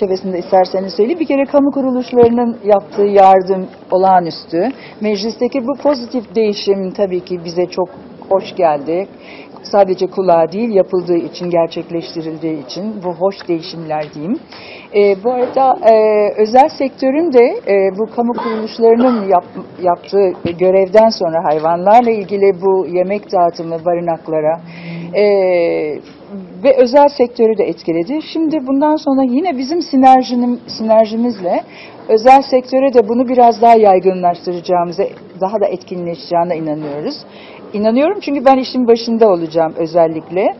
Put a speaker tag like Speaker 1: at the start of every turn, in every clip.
Speaker 1: çerçevesinde isterseniz söyleyeyim. Bir kere kamu kuruluşlarının yaptığı yardım olağanüstü. Meclisteki bu pozitif değişim tabii ki bize çok hoş geldi. Sadece kulağa değil, yapıldığı için, gerçekleştirildiği için bu hoş değişimler diyeyim. E, bu arada e, özel sektörün de e, bu kamu kuruluşlarının yap, yaptığı görevden sonra hayvanlarla ilgili bu yemek dağıtımı barınaklara e, ve özel sektörü de etkiledi. Şimdi bundan sonra yine bizim sinerjinin, sinerjimizle özel sektöre de bunu biraz daha yaygınlaştıracağımıza, daha da etkinleşeceğine inanıyoruz. İnanıyorum çünkü ben işin başında olacağım özellikle.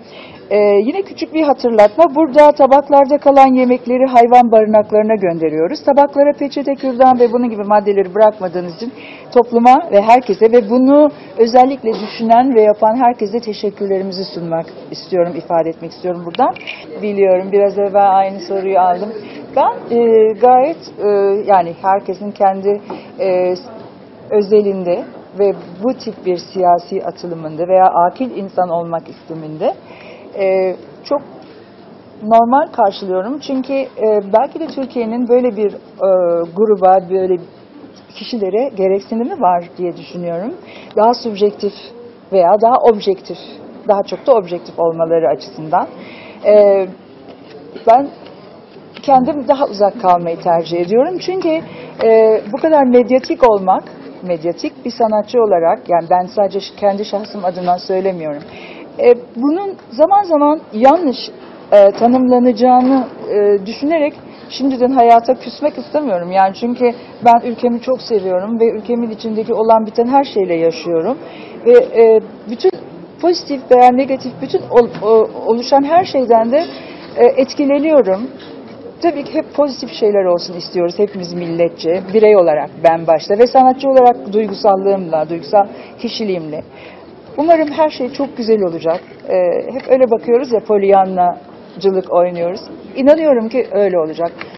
Speaker 1: Ee, yine küçük bir hatırlatma. Burada tabaklarda kalan yemekleri hayvan barınaklarına gönderiyoruz. Tabaklara peçete, kürdan ve bunun gibi maddeleri bırakmadığınız için topluma ve herkese ve bunu özellikle düşünen ve yapan herkese teşekkürlerimizi sunmak istiyorum, ifade etmek istiyorum buradan. Biliyorum biraz evvel aynı soruyu aldım. Ben e, gayet e, yani herkesin kendi e, özelinde ve bu tip bir siyasi atılımında veya akil insan olmak isteminde e, çok normal karşılıyorum. Çünkü e, belki de Türkiye'nin böyle bir e, gruba, böyle kişilere gereksinimi var diye düşünüyorum. Daha subjektif veya daha objektif, daha çok da objektif olmaları açısından. E, ben kendim daha uzak kalmayı tercih ediyorum. Çünkü e, bu kadar medyatik olmak, medyatik bir sanatçı olarak, yani ben sadece kendi şahsım adına söylemiyorum. E, bunun zaman zaman yanlış e, tanımlanacağını e, düşünerek şimdiden hayata küsmek istemiyorum. Yani çünkü ben ülkemi çok seviyorum ve ülkemin içindeki olan biten her şeyle yaşıyorum. Ve e, bütün pozitif veya negatif bütün ol, o, oluşan her şeyden de e, etkileniyorum. Tabii ki hep pozitif şeyler olsun istiyoruz hepimiz milletçe, birey olarak ben başta ve sanatçı olarak duygusallığımla, duygusal kişiliğimle. Umarım her şey çok güzel olacak. Ee, hep öyle bakıyoruz ya polyanlacılık oynuyoruz. İnanıyorum ki öyle olacak.